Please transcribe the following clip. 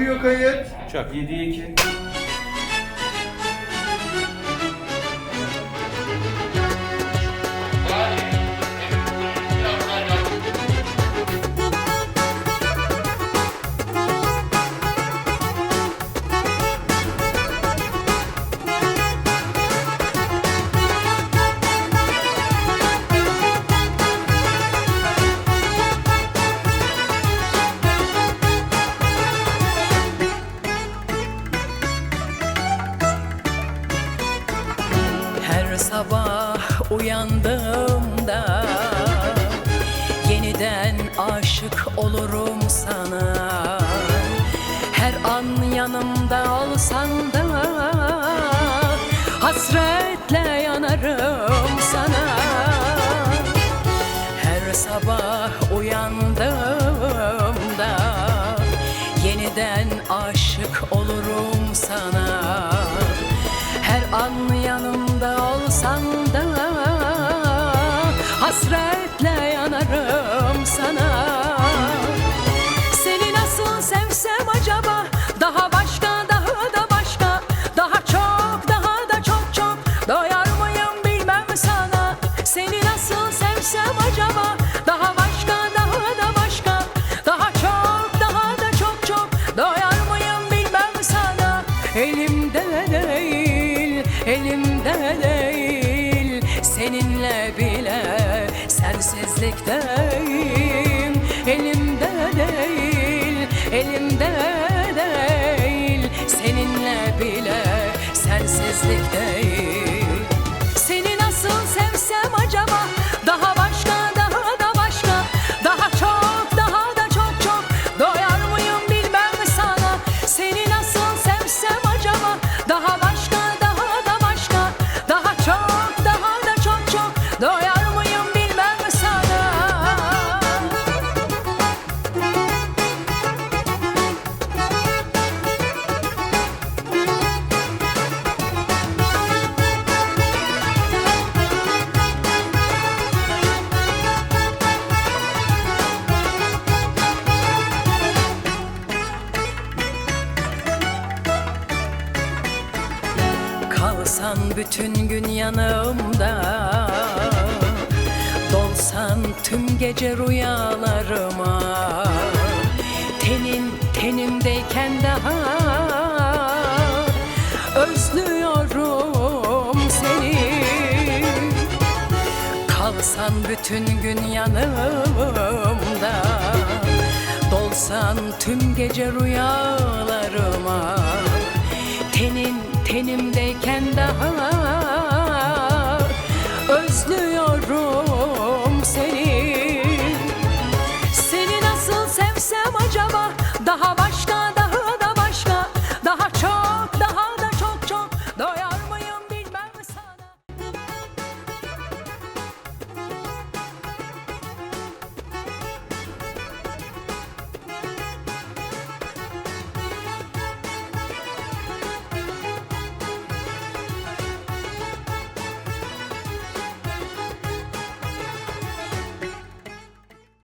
Akıyor kayıt. Çak. 7'ye 2. sabah uyandığımda Yeniden aşık olurum sana. Her an yanımda olsan da Hasretle yanarım sana. Her sabah uyandığımda Yeniden aşık olurum Hasretle yanarım sana. Seni nasıl sevsem acaba? Daha başka daha da başka. Daha çok daha da çok çok Doyar mıyım bilmem sana. Seni nasıl sevsem acaba? Daha başka daha da başka. Daha çok daha da çok çok Doyar mıyım bilmem sana. Elimde değil Elimde değil. Seninle bile Sensizlikteyim Elimde değil Elimde değil. Seninle bile Sensizlikteyim Kalsan bütün gün yanımda Dolsan tüm gece rüyalarıma. Tenin tenimdeyken daha Özlüyorum seni. Kalsan bütün gün yanımda Dolsan tüm gece rüyalarıma tenimdeyken daha özlüyorum seni. Seni nasıl sevsem acaba daha